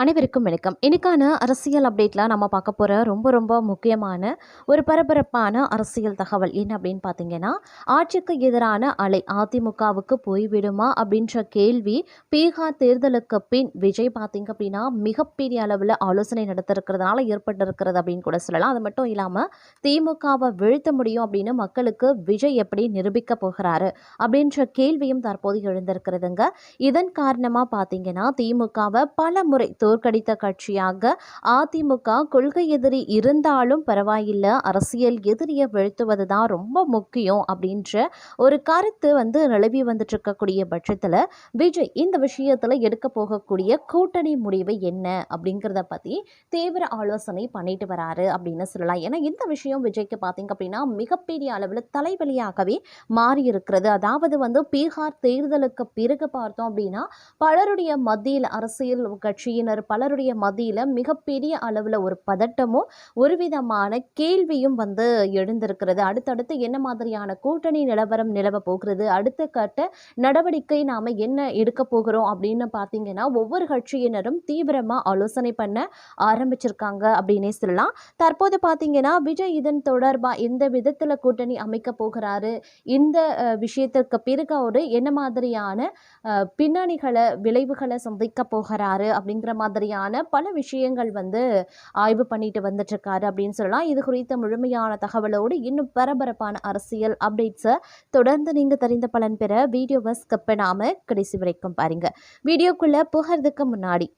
அனைவருக்கும் வணக்கம். இன்னைக்கான அரசியல் அப்டேட்டில் நம்ம பார்க்க போகிற ரொம்ப ரொம்ப முக்கியமான ஒரு பரபரப்பான அரசியல் தகவல் என்ன அப்படின்னு பார்த்தீங்கன்னா ஆட்சிக்கு எதிரான அலை அதிமுகவுக்கு போய்விடுமா அப்படின்ற கேள்வி பீகார் தேர்தலுக்கு பின் விஜய் பார்த்தீங்க அப்படின்னா மிகப்பெரிய அளவில் ஆலோசனை நடத்திருக்கிறதுனால ஏற்பட்டிருக்கிறது அப்படின்னு கூட சொல்லலாம். அது மட்டும் இல்லாமல் திமுகவை வீழ்த்த முடியும் அப்படின்னு மக்களுக்கு விஜய் எப்படி நிரூபிக்க போகிறாரு அப்படின்ற கேள்வியும் தற்போது எழுந்திருக்கிறதுங்க. இதன் காரணமாக பார்த்தீங்கன்னா திமுகவை பல முறை தோற்கடித்த கட்சியாக அதிமுக கொள்கை எதிரி இருந்தாலும் பரவாயில்லை அரசியல் எதிரியை வீழ்த்துவது தான் ரொம்ப முக்கியம் அப்படின்ற ஒரு கருத்து வந்து நிலவி வந்துட்டு இருக்கக்கூடிய பட்சத்தில் விஜய் இந்த விஷயத்தில் எடுக்க போகக்கூடிய கூட்டணி முடிவு என்ன அப்படிங்கிறத பற்றி தீவிர ஆலோசனை பண்ணிட்டு வராரு அப்படின்னு சொல்லலாம். ஏன்னா இந்த விஷயம் விஜய்க்கு பார்த்தீங்க அப்படின்னா மிகப்பெரிய அளவில் தலைவலியாகவே மாறி இருக்கிறது. அதாவது வந்து பீகார் தேர்தலுக்கு பிறகு பார்த்தோம் அப்படின்னா பலருடைய மத்தியில் அரசியல் இயக்குனர் பலருடைய மத்தியில் மிகப்பெரிய அளவில் ஒரு பதட்டமும் ஒரு விதமான கேள்வியும் வந்து எழுந்திருக்கிறது. அடுத்தடுத்து என்ன மாதிரியான கூட்டணி நிலவரம் நிலவ போகிறது? அடுத்த கட்ட நடவடிக்கை நாம் என்ன எடுக்க போகிறோம் அப்படின்னு பார்த்தீங்கன்னா ஒவ்வொரு கட்சியினரும் தீவிரமாக ஆலோசனை பண்ண ஆரம்பிச்சிருக்காங்க அப்படின்னே சொல்லலாம். தற்போது பார்த்தீங்கன்னா விஜய் இதன் தொடர்பாக எந்த விதத்தில் கூட்டணி அமைக்க போகிறாரு? இந்த விஷயத்திற்கு பிறகு அவர் என்ன மாதிரியான பின்னணிகளை விளைவுகளை சந்திக்க போகிறாரு அப்படிங்கிற மாதிரியான பல விஷயங்கள் வந்து ஆய்வு பண்ணிட்டு வந்துட்டுருக்காரு அப்படின்னு சொல்லலாம். இது குறித்த முழுமையான தகவலோடு இன்னும் பரபரப்பான அரசியல் அப்டேட்ஸை தொடர்ந்து நீங்கள் தெரிந்த பலன் பெற வீடியோவை ஸ்கிப் பண்ணாமல் கடைசி வரைக்கும் பாருங்கள் வீடியோக்குள்ளே புகிறதுக்கு முன்னாடி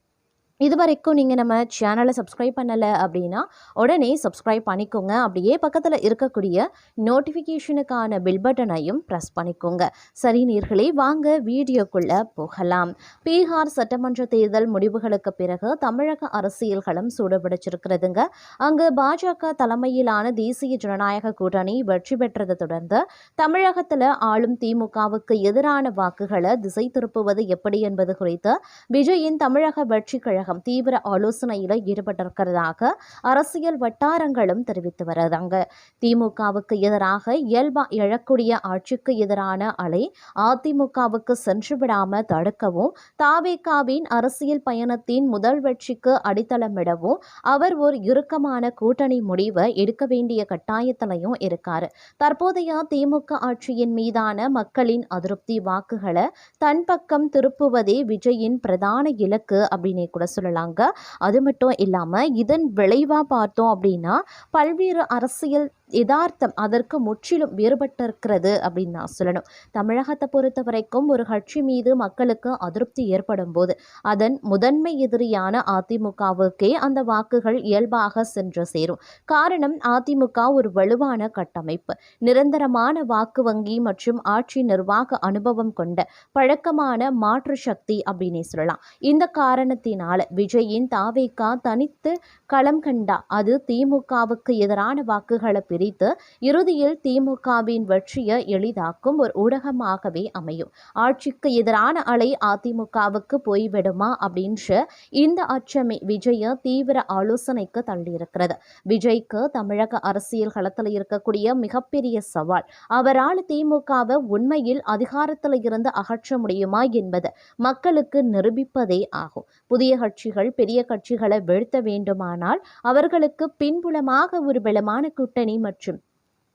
இது வரைக்கும் நீங்கள் நம்ம சேனலை சப்ஸ்கிரைப் பண்ணலை அப்படின்னா உடனே சப்ஸ்கிரைப் பண்ணிக்கோங்க. அப்படியே பக்கத்தில் இருக்கக்கூடிய நோட்டிஃபிகேஷனுக்கான பில் பட்டனையும் ப்ரெஸ் பண்ணிக்கோங்க. சரி நீர்களே வாங்க வீடியோக்குள்ளே போகலாம். பீகார் சட்டமன்ற தேர்தல் முடிவுகளுக்கு பிறகு தமிழக அரசியல்களும் சூடுபிடிச்சிருக்கிறதுங்க. அங்கு பாஜக தலைமையிலான தேசிய ஜனநாயக கூட்டணி வெற்றி பெற்றதை தொடர்ந்து தமிழகத்தில் ஆளும் திமுகவுக்கு எதிரான வாக்குகளை திசை திருப்புவது எப்படி என்பது குறித்து விஜயின் தமிழக வெற்றி கழகம் தீவிர ஆலோசனையில் ஈடுபட்டிருக்கிறதாக அரசியல் வட்டாரங்களும் தெரிவித்து வருதாங்க திமுகவுக்கு எதிராக இயல்பா எழக்கூடிய ஆட்சிக்கு எதிரான அலை அதிமுகவுக்கு சென்று விடாம தடுக்கவும் தாவேகாவின் அரசியல் பயணத்தின் முதல் வெற்றிக்கு அடித்தளமிடவும் அவர் ஒரு இறுக்கமான கூட்டணி முடிவை எடுக்க வேண்டிய கட்டாயத்திலையும் இருக்காரு. தற்போதைய திமுக ஆட்சியின் மீதான மக்களின் அதிருப்தி வாக்குகளை தன் பக்கம் திருப்புவதே விஜயின் பிரதான இலக்கு அப்படின்னே கூட சொல்லலாங்க. அது மட்டும் இல்லாமல் இதன் விளைவாக பார்த்தோம் அப்படின்னா பல்வேறு அரசியல் யதார்த்தம் அதற்கு முற்றிலும் வேறுபட்டிருக்கிறது அப்படின்னு நான் சொல்லணும். தமிழகத்தை பொறுத்த வரைக்கும் ஒரு கட்சி மீது மக்களுக்கு அதிருப்தி ஏற்படும் போது அதன் முதன்மை எதிரியான அதிமுகவுக்கே அந்த வாக்குகள் இயல்பாக சென்று சேரும். காரணம் அதிமுக ஒரு வலுவான கட்டமைப்பு. நிரந்தரமான வாக்கு வங்கி மற்றும் ஆட்சி நிர்வாக அனுபவம் கொண்ட பழக்கமான மாற்று சக்தி அப்படின்னே சொல்லலாம். இந்த காரணத்தினால விஜயின் தாவேகா தனித்து களம் கண்டா அது திமுகவுக்கு எதிரான வாக்குகளை விதித்து இறுதியில் திமுகவின் வெற்றியை எளிதாக்கும் ஒரு ஊடகமாகவே அமையும். ஆட்சிக்கு எதிரான அலை அதிமுகவுக்கு போய்விடுமா அப்படின்ற இந்த அச்சமே விஜய தீவிர ஆலோசனைக்கு தள்ளியிருக்கிறது. விஜய்க்கு தமிழக அரசியல் களத்தில் இருக்கக்கூடிய மிகப்பெரிய சவால் அவரால் திமுகவை உண்மையில் அதிகாரத்தில் இருந்து அகற்ற முடியுமா என்பது மக்களுக்கு நிரூபிப்பதே ஆகும். புதிய கட்சிகள் பெரிய கட்சிகளை வீழ்த்த வேண்டுமானால் அவர்களுக்கு பின்புலமாக ஒரு பலமான கூட்டணி மற்றும் ölçüm.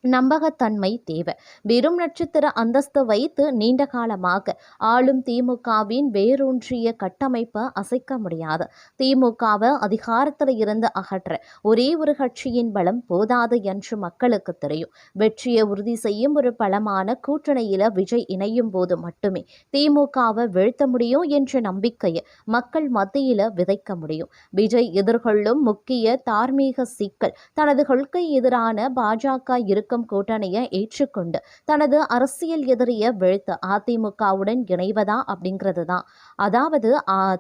நம்பகத்தன்மை தேவை. வெறும் நட்சத்திர அந்தஸ்து வைத்து நீண்ட காலமாக ஆளும் திமுகவின் வேரூன்றிய கட்டமைப்பை அசைக்க முடியாது. திமுகவை அதிகாரத்தில் இருந்து அகற்ற ஒரே ஒரு கட்சியின் பலம் போதாது என்று மக்களுக்கு தெரியும். வெற்றியை உறுதி செய்யும் ஒரு பலமான கூட்டணியில விஜய் இணையும் போது மட்டுமே திமுகவை வீழ்த்த முடியும் என்ற நம்பிக்கையை மக்கள் மத்தியில விதைக்க முடியும். விஜய் எதிர்கொள்ளும் முக்கிய தார்மீக சிக்கல் தனது கொள்கை எதிரான பாஜக இருக்கும் கூட்டணியை ஏற்றுக்கொண்டு தனது அரசியல் எதிரியை வீழ்த்த அதிமுகவுடன் இணைவதா அப்படிங்கிறது தான் அதாவது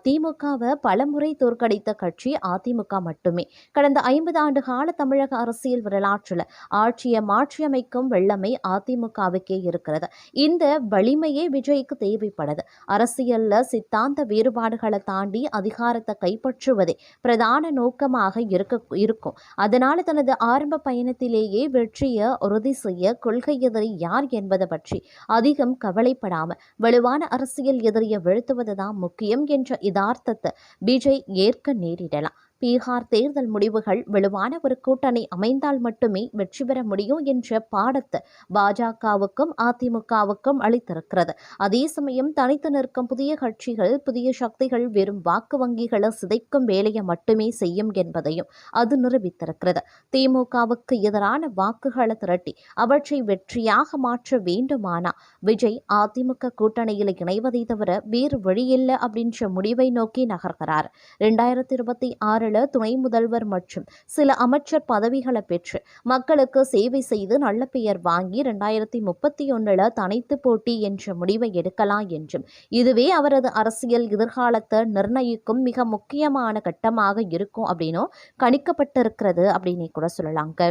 திமுகவை பலமுறை தோற்கடித்த கட்சி அதிமுக மட்டுமே. கடந்த ஐம்பது ஆண்டு கால தமிழக அரசியல் வரலாற்றில் ஆட்சியை மாற்றியமைக்கும் வெள்ளமை அதிமுகவுக்கே இருக்கிறது. இந்த வலிமையே விஜய்க்கு தேவைப்படுது அரசியல்ல சித்தாந்த வேறுபாடுகளை தாண்டி அதிகாரத்தை கைப்பற்றுவதே பிரதான நோக்கமாக இருக்க இருக்கும். அதனால தனது ஆரம்ப பயணத்திலேயே வெற்றியை உறுதி செய்ய கொள்கை எதிரி யார் என்பது பற்றி அதிகம் கவலைப்படாமல் வலுவான அரசியல் எதிரியை வீழ்த்துவதுதான் முக்கியம் என்ற யதார்த்தத்தை விஜய் ஏற்க நேரிடலாம். பீகார் தேர்தல் முடிவுகள் வலுவான ஒரு கூட்டணி அமைந்தால் மட்டுமே வெற்றி பெற முடியும் என்ற பாடத்தை பாஜகவுக்கும் அதிமுகவுக்கும் அளித்திருக்கிறது. அதே சமயம் தனித்து நிற்கும் புதிய கட்சிகள் புதிய சக்திகள் வெறும் வாக்கு வங்கிகளை சிதைக்கும் வேலையை மட்டுமே செய்யும் என்பதையும் அது நிரூபித்திருக்கிறது. திமுகவுக்கு எதிரான வாக்குகளை திரட்டி அவற்றை வெற்றியாக மாற்ற வேண்டுமானா? விஜய் அதிமுக கூட்டணியில் இணைவதை தவிர வேறு வழியில்லை அப்படின்ற முடிவை நோக்கி நகர்கிறார். ரெண்டாயிரத்தி இருபத்தி ஆறு ஆறில் துணை முதல்வர் மற்றும் சில அமைச்சர் பதவிகளை பெற்று மக்களுக்கு சேவை செய்து நல்ல பெயர் வாங்கி ரெண்டாயிரத்தி முப்பத்தி ஒன்றில் தனித்து போட்டி என்ற முடிவை எடுக்கலாம் என்றும் இதுவே அவரது அரசியல் எதிர்காலத்தை நிர்ணயிக்கும் மிக முக்கியமான கட்டமாக இருக்கும் அப்படின்னும் கணிக்கப்பட்டிருக்கிறது அப்படின்னு கூட சொல்லலாங்க.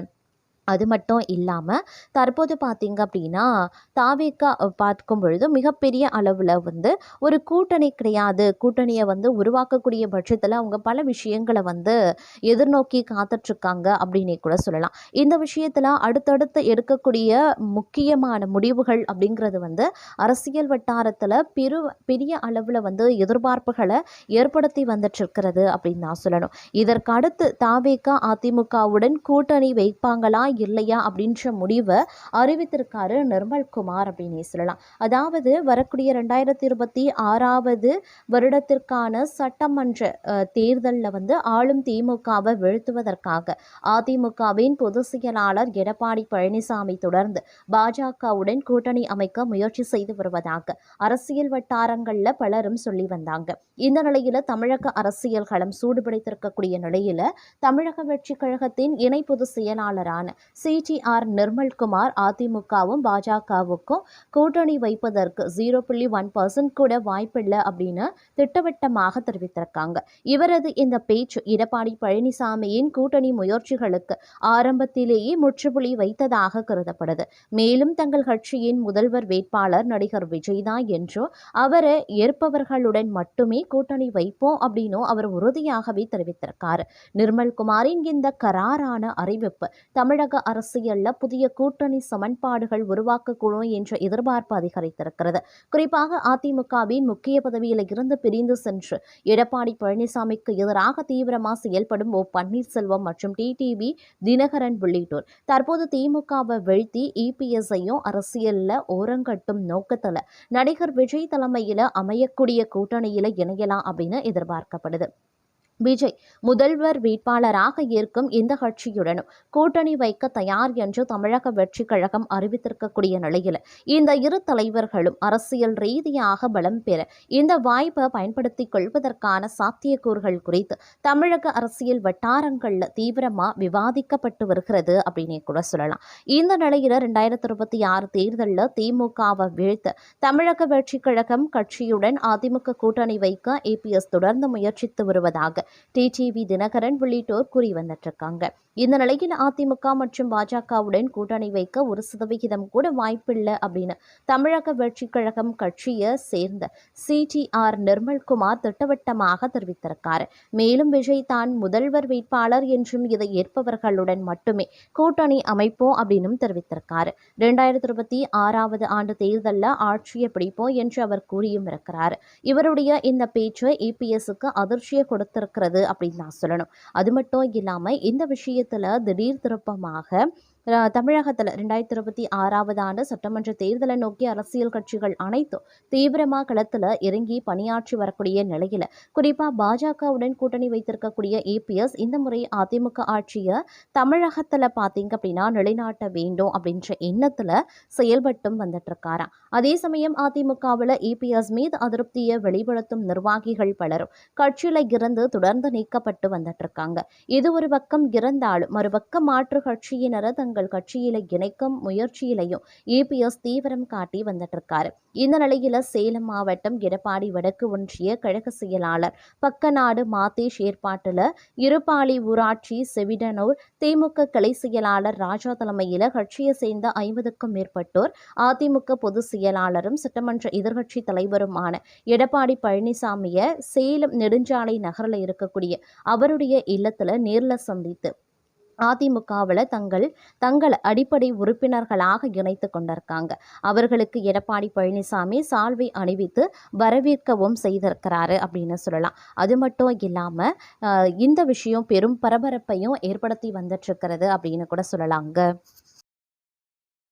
அது மட்டும் இல்லாமல் தற்போது பார்த்திங்க அப்படின்னா தாவேக்கா பார்க்கும் பொழுது மிகப்பெரிய அளவில் வந்து ஒரு கூட்டணி கிடையாது. கூட்டணியை வந்து உருவாக்கக்கூடிய பட்சத்தில் அவங்க பல விஷயங்களை வந்து எதிர்நோக்கி காத்துட்ருக்காங்க அப்படின்னே கூட சொல்லலாம். இந்த விஷயத்தில் அடுத்தடுத்து எடுக்கக்கூடிய முக்கியமான முடிவுகள் அப்படிங்கிறது வந்து அரசியல் வட்டாரத்தில் பெரு பெரிய அளவில் வந்து எதிர்பார்ப்புகளை ஏற்படுத்தி வந்துட்டுருக்கிறது அப்படின்னு நான் சொல்லணும். இதற்கு அடுத்து தாவேக்கா அதிமுகவுடன் கூட்டணி வைப்பாங்களா இல்லையா அப்படின்ற முடிவை அறிவித்திருக்காரு நிர்மல்குமார் அப்படின்னு சொல்லலாம். அதாவது வரக்கூடிய ரெண்டாயிரத்தி இருபத்தி ஆறாவது வருடத்திற்கான சட்டமன்ற தேர்தலில் வந்து ஆளும் திமுகவை வீழ்த்துவதற்காக அதிமுகவின் பொதுச் செயலாளர் எடப்பாடி பழனிசாமி தொடர்ந்து பாஜகவுடன் கூட்டணி அமைக்க முயற்சி செய்து வருவதாக அரசியல் வட்டாரங்களில் பலரும் சொல்லி வந்தாங்க. இந்த நிலையில் தமிழக அரசியல் களம் சூடுபிடித்திருக்கக்கூடிய நிலையில் தமிழக வெற்றி கழகத்தின் இணை பொதுச் செயலாளரான சிடிஆர் நிர்மல்குமார் அதிமுகவும் பாஜகவுக்கும் கூட்டணி வைப்பதற்கு ஜீரோ புள்ளி ஒன் பர்சன்ட் கூட வாய்ப்பில்லை அப்படின்னு திட்டவட்டமாக தெரிவித்திருக்காங்க. இவரது இந்த பேச்சு எடப்பாடி பழனிசாமியின் கூட்டணி முயற்சிகளுக்கு ஆரம்பத்திலேயே முற்றுப்புள்ளி வைத்ததாக கருதப்படுது. மேலும் தங்கள் கட்சியின் முதல்வர் வேட்பாளர் நடிகர் விஜய்தான் என்றும் அவரை ஏற்பவர்களுடன் மட்டுமே கூட்டணி வைப்போம் அப்படின்னும் அவர் உறுதியாகவே தெரிவித்திருக்காரு. நிர்மல்குமாரின் இந்த கராரான அறிவிப்பு தமிழக அரசியல்ல புதிய கூட்டணி சமன்பாடுகள் உருவாக்கக்கூடும் என்ற எதிர்பார்ப்பு அதிகரித்திருக்கிறது. குறிப்பாக அதிமுகவின் முக்கிய பதவியில் இருந்து பிரிந்து சென்று எடப்பாடி பழனிசாமிக்கு எதிராக தீவிரமாக செயல்படும் ஓ பன்னீர்செல்வம் மற்றும் டிடிவி தினகரன் உள்ளிட்டோர். தற்போது திமுகவை வீழ்த்தி இபிஎஸ்ஐயும் அரசியல்ல ஓரங்கட்டும் நோக்கத்தில். நடிகர் விஜய் தலைமையில் அமையக்கூடிய கூட்டணியில் இணையலாம் அப்படின்னு எதிர்பார்க்கப்படுது. விஜய் முதல்வர் வேட்பாளராக இருக்கும் இந்த கட்சியுடனும் கூட்டணி வைக்க தயார் என்று தமிழக வெற்றி கழகம் அறிவித்திருக்கக்கூடிய நிலையில் இந்த இரு தலைவர்களும் அரசியல் ரீதியாக பலம் பெற இந்த வாய்ப்பை பயன்படுத்திக் கொள்வதற்கான சாத்தியக்கூறுகள் குறித்து தமிழக அரசியல் வட்டாரங்களில் தீவிரமாக விவாதிக்கப்பட்டு வருகிறது அப்படின்னு கூட சொல்லலாம். இந்த நிலையில் ரெண்டாயிரத்தி இருபத்தி ஆறு தேர்தலில் திமுகவை வீழ்த்த தமிழக வெற்றி கழகம் கட்சியுடன் அதிமுக கூட்டணி வைக்க ஏபிஎஸ் தொடர்ந்து முயற்சித்து வருவதாக டிடிவி தினகரன் உள்ளிட்டோர் கூறி வந்துட்டிருக்காங்க இந்த நிலையில் அதிமுக மற்றும் பாஜகவுடன் கூட்டணி வைக்க ஒரு சதவிகிதம் கூட வாய்ப்பில்லை அப்படின்னு தமிழக வெற்றி கழகம் கட்சியை சேர்ந்த சிடிஆர் நிர்மல்குமார் திட்டவட்டமாக தெரிவித்திருக்கார். மேலும் விஜய் தான் முதல்வர் வேட்பாளர் என்றும் இதை ஏற்பவர்களுடன் மட்டுமே கூட்டணி அமைப்போம் அப்படின்னு தெரிவித்திருக்காரு. ரெண்டாயிரத்தி இருபத்தி ஆறாவது ஆண்டு தேர்தலில் ஆட்சியை பிடிப்போம் என்று அவர் கூறியும் இருக்கிறார். இவருடைய இந்த பேச்சு இபிஎஸ்க்கு அதிர்ச்சியை கொடுத்திருக்க இருக்கிறது அப்படின்னு நான் சொல்லணும். அது மட்டும் இல்லாமல் இந்த விஷயத்தில் திடீர் திருப்பமாக தமிழகத்தில் ரெண்டாயிரத்தி இருபத்தி ஆறாவது ஆண்டு சட்டமன்ற தேர்தலை நோக்கி அரசியல் கட்சிகள் அனைத்தும் தீவிரமாக களத்தில் இறங்கி பணியாற்றி வரக்கூடிய நிலையில் குறிப்பாக பாஜகவுடன் கூட்டணி வைத்திருக்கக்கூடிய ஏபிஎஸ் இந்த முறை அதிமுக ஆட்சியை தமிழகத்தில் பார்த்தீங்க அப்படின்னா நிலைநாட்ட வேண்டும் அப்படின்ற எண்ணத்தில் செயல்பட்டும் வந்துட்டு இருக்காராம் அதே சமயம் அதிமுகவில் ஏபிஎஸ் மீது அதிருப்தியை வெளிப்படுத்தும் நிர்வாகிகள் பலரும் கட்சியில் இருந்து தொடர்ந்து நீக்கப்பட்டு வந்துட்டு இருக்காங்க இது ஒரு பக்கம் இருந்தாலும் மறுபக்கம் மாற்று கட்சியினரை தங்கள் தங்கள் கட்சியில இணைக்கும் முயற்சியிலையும் இபிஎஸ் தீவிரம் காட்டி வந்துட்டு இருக்காரு இந்த நிலையில சேலம் மாவட்டம் எடப்பாடி வடக்கு ஒன்றிய கழக செயலாளர் பக்கநாடு மாத்தேஷ் ஏற்பாட்டுல இருப்பாளி ஊராட்சி செவிடனூர் திமுக கிளை செயலாளர் ராஜா தலைமையில கட்சியை சேர்ந்த ஐம்பதுக்கும் மேற்பட்டோர் அதிமுக பொதுச் செயலாளரும் சட்டமன்ற எதிர்கட்சி தலைவருமான எடப்பாடி பழனிசாமியை சேலம் நெடுஞ்சாலை நகரில் இருக்கக்கூடிய அவருடைய இல்லத்துல நேரில் சந்தித்து அதிமுகவில் தங்கள் தங்களை அடிப்படை உறுப்பினர்களாக இணைத்து கொண்டிருக்காங்க. அவர்களுக்கு எடப்பாடி பழனிசாமி சால்வை அணிவித்து வரவேற்கவும் செய்திருக்கிறாரு அப்படின்னு சொல்லலாம். அது மட்டும் இல்லாமல் இந்த விஷயம் பெரும் பரபரப்பையும் ஏற்படுத்தி வந்துட்டு இருக்கிறது அப்படின்னு கூட சொல்லலாங்க.